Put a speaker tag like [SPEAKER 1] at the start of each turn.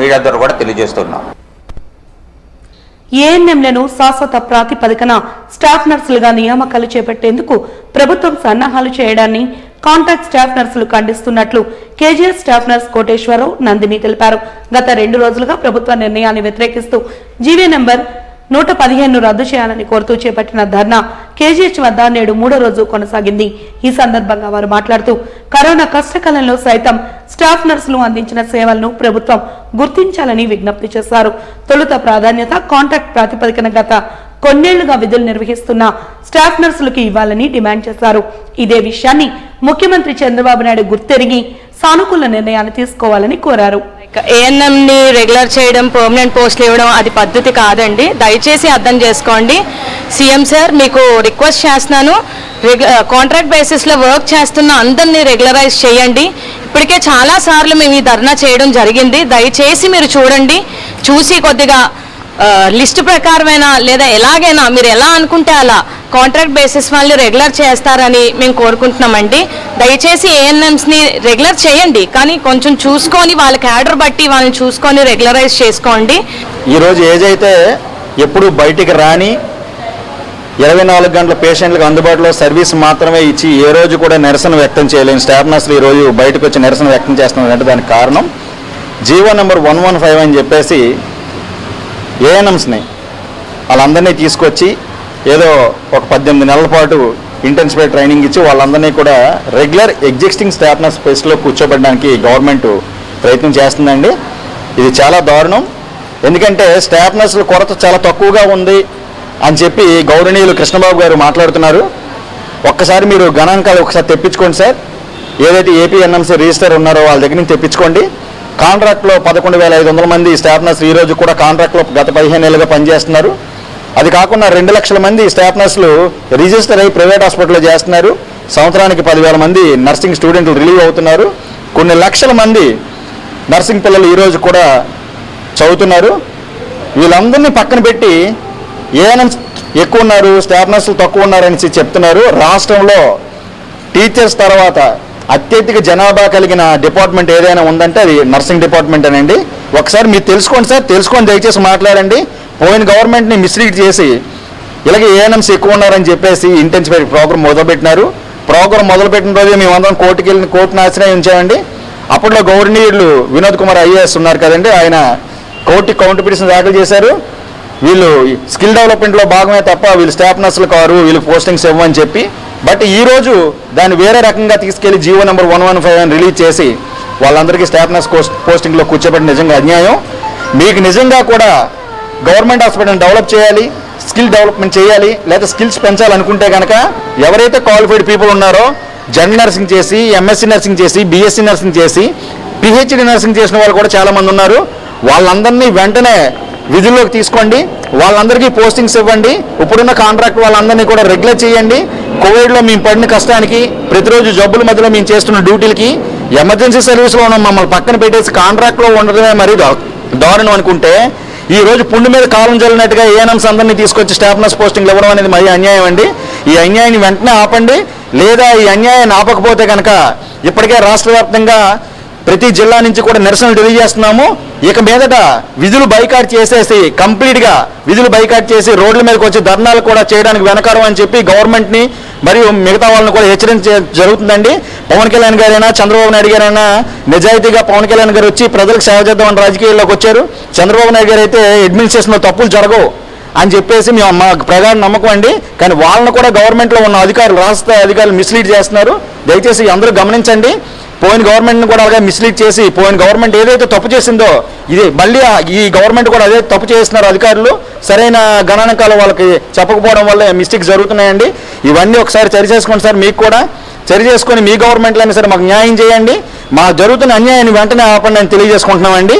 [SPEAKER 1] Media ద్వారా కూడా తెలియజేస్తున్నాం.
[SPEAKER 2] ఏఎన్ఎంలను శాశ్వత ప్రాతిపదికన స్టాఫ్ నర్సులుగా నియామకాలు చేపట్టేందుకు ప్రభుత్వం సన్నాహాలు చేయడాన్ని కాంటాక్ట్ స్టాఫ్ నర్సులు ఖండిస్తున్నట్లు KGS staff nurse Koteswararao Nandini తెలిపారు. గత రెండు రోజులుగా ప్రభుత్వ నిర్ణయాన్ని వ్యతిరేకిస్తూ జీవీ నెంబర్ నూట పదిహేను రద్దు చేయాలని కోరుతూ చేపట్టిన ధర్నా కేజీహెచ్ వద్ద నేడు మూడో రోజు కొనసాగింది. ఈ సందర్భంగా వారు మాట్లాడుతూ కరోనా కష్టకాలంలో సైతం స్టాఫ్ నర్సులు అందించిన సేవలను ప్రభుత్వం గుర్తించాలని విజ్ఞప్తి చేశారు. తొలుత ప్రాధాన్యత కాంట్రాక్ట్ ప్రాతిపదికన గత కొన్నేళ్ళుగా విధులు నిర్వహిస్తున్న స్టాఫ్ నర్సులకు ఇవ్వాలని డిమాండ్ చేశారు. ఇదే విషయాన్ని ముఖ్యమంత్రి చంద్రబాబు నాయుడు గుర్తెరిగి సానుకూల నిర్ణయాన్ని తీసుకోవాలని కోరారు.
[SPEAKER 3] ఏఎన్ఎంని రెగ్యులర్ చేయడం పర్మనెంట్ పోస్టులు ఇవ్వడం అది పద్ధతి కాదండి. దయచేసి అర్థం చేసుకోండి. సీఎం సార్ మీకు రిక్వెస్ట్ చేస్తున్నాను. కాంట్రాక్ట్ బేసిస్లో వర్క్ చేస్తున్న అందరినీ రెగ్యులరైజ్ చేయండి. ఇప్పటికే చాలా సార్లు మేము ఈ ధర్నా చేయడం జరిగింది. దయచేసి మీరు చూడండి. చూసి కొద్దిగా uh, లిస్ట్ ప్రకారమైనా లేదా ఎలాగైనా మీరు ఎలా అనుకుంటే అలా కాంట్రాక్ట్ బేసిస్ వాళ్ళని రెగ్యులర్ చేస్తారని మేము కోరుకుంటున్నామండి. దయచేసి ఏఎన్ఎంస్ని రెగ్యులర్ చేయండి కానీ కొంచెం చూసుకొని వాళ్ళ క్యాడర్ బట్టి వాళ్ళని చూసుకొని రెగ్యులరైజ్ చేసుకోండి.
[SPEAKER 4] ఈరోజు ఏదైతే ఎప్పుడు బయటికి రాని ఇరవై నాలుగు గంటల పేషెంట్లకు అందుబాటులో సర్వీస్ మాత్రమే ఇచ్చి ఏ రోజు కూడా నిరసన వ్యక్తం చేయలేని స్టాఫ్ నర్సులు ఈ రోజు బయటకు వచ్చి నిరసన వ్యక్తం చేస్తున్నారంటే దానికి కారణం GO number one one five అని చెప్పేసి ఏఎన్ఎంస్ని వాళ్ళందరినీ తీసుకొచ్చి ఏదో ఒక పద్దెనిమిది నెలల పాటు ఇంటెన్సిఫైడ్ ట్రైనింగ్ ఇచ్చి వాళ్ళందరినీ కూడా రెగ్యులర్ ఎగ్జిస్టింగ్ స్టాఫ్నర్ స్పేస్లో కూర్చోబెట్టడానికి గవర్నమెంట్ ప్రయత్నం చేస్తుందండి. ఇది చాలా దారుణం. ఎందుకంటే స్టాఫ్నర్స్ల కొరత చాలా తక్కువగా ఉంది అని చెప్పి గౌరవనీయులు కృష్ణబాబు గారు మాట్లాడుతున్నారు. ఒక్కసారి మీరు గణాంకాలు ఒకసారి తెప్పించుకోండి సార్. ఏదైతే ఏపీ ఎన్ఎంసీ రిజిస్టర్ ఉన్నారో వాళ్ళ దగ్గర నుంచి తెప్పించుకోండి. కాంట్రాక్ట్లో పదకొండు వేల ఐదు వందల మంది స్టాఫ్నర్స్ ఈరోజు ఈ రోజు కూడా కాంట్రాక్ట్లో గత పదిహేను ఏళ్ళుగా పనిచేస్తున్నారు. అది కాకుండా రెండు లక్షల మంది స్టాఫ్ నర్సులు రిజిస్టర్ అయ్యి ప్రైవేట్ హాస్పిటల్లో చేస్తున్నారు. సంవత్సరానికి పదివేల మంది నర్సింగ్ స్టూడెంట్లు రిలీవ్ అవుతున్నారు. కొన్ని లక్షల మంది నర్సింగ్ పిల్లలు ఈరోజు కూడా చదువుతున్నారు. వీళ్ళందరినీ పక్కన పెట్టి ఏఎన్ఎం ఎక్కువ ఉన్నారు స్టాఫ్ నర్సులు తక్కువ ఉన్నారని చెప్తున్నారు. రాష్ట్రంలో టీచర్స్ తర్వాత అత్యధిక జనాభా కలిగిన డిపార్ట్మెంట్ ఏదైనా ఉందంటే అది నర్సింగ్ డిపార్ట్మెంట్ అనండి. ఒకసారి మీరు తెలుసుకోండి సార్ తెలుసుకొని దయచేసి మాట్లాడండి. పోయిన గవర్నమెంట్ని మిస్లీడ్ చేసి ఇలాగే ఏఎన్ఎంస్ ఎక్కువ ఉన్నారని చెప్పేసి ఇంటెన్సిఫైడ్ ప్రోగ్రామ్ మొదలుపెట్టినారు. ప్రోగ్రామ్ మొదలుపెట్టిన రోజే మేము అందరం కోర్టుకి వెళ్ళి కోర్టును ఆశ్రయించామండి అప్పట్లో గవర్నీయులు వినోద్ కుమార్ ఐఏఎస్ ఉన్నారు కదండి ఆయన కోర్టుకి కౌంటర్ పిటిషన్ దాఖలు చేశారు. వీళ్ళు స్కిల్ డెవలప్మెంట్లో భాగమే తప్ప వీళ్ళు స్టాఫ్ నర్సులు కారు వీళ్ళు పోస్టింగ్స్ ఇవ్వమని చెప్పి బట్ ఈరోజు దాన్ని వేరే రకంగా తీసుకెళ్ళి GO number one one five అని రిలీజ్ చేసి వాళ్ళందరికీ స్టాఫ్ నర్స్ పోస్టింగ్లో కూర్చోబెట్టి నిజంగా అన్యాయం. మీకు నిజంగా కూడా గవర్నమెంట్ హాస్పిటల్ని డెవలప్ చేయాలి స్కిల్ డెవలప్మెంట్ చేయాలి లేదా స్కిల్స్ పెంచాలనుకుంటే కనుక ఎవరైతే క్వాలిఫైడ్ పీపుల్ ఉన్నారో జనరల్ నర్సింగ్ చేసి ఎంఎస్సీ నర్సింగ్ చేసి బీఎస్సీ నర్సింగ్ చేసి పిహెచ్డి నర్సింగ్ చేసిన వాళ్ళు కూడా చాలామంది ఉన్నారు. వాళ్ళందరినీ వెంటనే విధుల్లోకి తీసుకోండి వాళ్ళందరికీ పోస్టింగ్స్ ఇవ్వండి ఇప్పుడున్న కాంట్రాక్ట్ వాళ్ళందరినీ కూడా రెగ్యులర్ చేయండి. కోవిడ్లో మేము పడిన కష్టానికి ప్రతిరోజు జబ్బుల మధ్యలో మేము చేస్తున్న డ్యూటీలకి ఎమర్జెన్సీ సర్వీస్లో ఉన్న మమ్మల్ని పక్కన పెట్టేసి కాంట్రాక్ట్లో ఉండడమే మరీ దారుణం అనుకుంటే ఈ రోజు పుండు మీద కాలం జల్లినట్టుగా ఏఎన్ఎంస్ అందరినీ తీసుకొచ్చి స్టాఫ్నర్స్ పోస్టింగ్లు ఇవ్వడం అనేది మరీ అన్యాయం అండి. ఈ అన్యాయాన్ని వెంటనే ఆపండి. లేదా ఈ అన్యాయాన్ని ఆపకపోతే కనుక ఇప్పటికే రాష్ట్ర వ్యాప్తంగా ప్రతి జిల్లా నుంచి కూడా నిరసనలు తెలియజేస్తున్నాము. ఇక మీదట విధులు బైకాట్ చేసేసి కంప్లీట్గా విధులు బైకాట్ చేసి రోడ్ల మీదకి వచ్చి ధర్నాలు కూడా చేయడానికి వెనకారం అని చెప్పి గవర్నమెంట్ని మరియు మిగతా వాళ్ళని కూడా హెచ్చరించ జరుగుతుందండి. పవన్ కళ్యాణ్ గారైనా చంద్రబాబు నాయుడు గారైనా నిజాయితీగా పవన్ కళ్యాణ్ గారు వచ్చి ప్రజలకు సేవ చేద్దామని రాజకీయాల్లోకి వచ్చారు. చంద్రబాబు నాయుడు గారు అయితే అడ్మినిస్ట్రేషన్లో తప్పులు జరగవు అని చెప్పేసి మేము మా ప్రగాఢ నమ్మకం అండి. కానీ వాళ్ళని కూడా గవర్నమెంట్లో ఉన్న అధికారులు రాష్ట్ర అధికారులు మిస్లీడ్ చేస్తున్నారు. దయచేసి అందరూ గమనించండి. పోయిన గవర్నమెంట్ని కూడా అలాగే మిస్లీడ్ చేసి పోయిన గవర్నమెంట్ ఏదైతే తప్పు చేసిందో ఇది మళ్ళీ ఈ గవర్నమెంట్ కూడా అదే తప్పు చేస్తున్నారు అధికారులు సరైన గణాంకాలు వాళ్ళకి చెప్పకపోవడం వల్ల మిస్టేక్స్ జరుగుతున్నాయండి. ఇవన్నీ ఒకసారి సరి చేసుకోండి సార్ మీకు కూడా. సరి చేసుకొని మీ గవర్నమెంట్లో అయినా సరే మాకు న్యాయం చేయండి. మాకు జరుగుతున్న అన్యాయాన్ని వెంటనే ఆపండి అని తెలియజేసుకుంటున్నామండి.